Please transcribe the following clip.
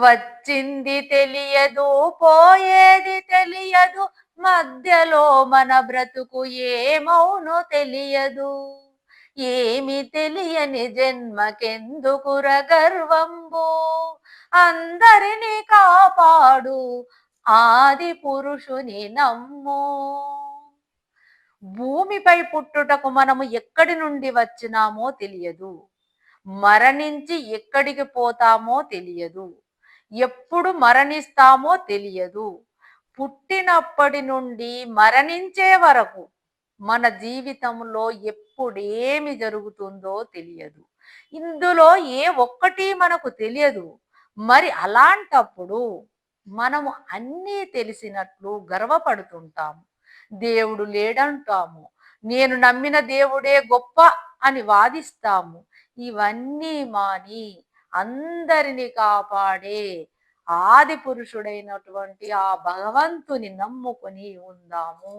వచ్చింది తెలియదు పోయేది తెలియదు మధ్యలో మన బ్రతుకు ఏమౌనో తెలియదు. ఏమి తెలియని జన్మకెందుకుర గర్వంబు అందరినీ కాపాడు ఆది పురుషుని నమ్ము. భూమిపై పుట్టుటకు మనము ఎక్కడి నుండి వచ్చినామో తెలియదు. మరణించి ఎక్కడికి పోతామో తెలియదు. ఎప్పుడు మరణిస్తామో తెలియదు. పుట్టినప్పటి నుండి మరణించే వరకు మన జీవితంలో ఎప్పుడేమి జరుగుతుందో తెలియదు. ఇందులో ఏ ఒక్కటి మనకు తెలియదు. మరి అలాంటప్పుడు మనము అన్నీ తెలిసినట్లు గర్వపడుతుంటాము దేవుడు లేడంటాము. నేను నమ్మిన దేవుడే గొప్ప అని వాదిస్తాము. ఇవన్నీ మాని అందరిని కాపాడే ఆది పురుషుడైనటువంటి ఆ భగవంతుని నమ్ముకొని ఉందాము.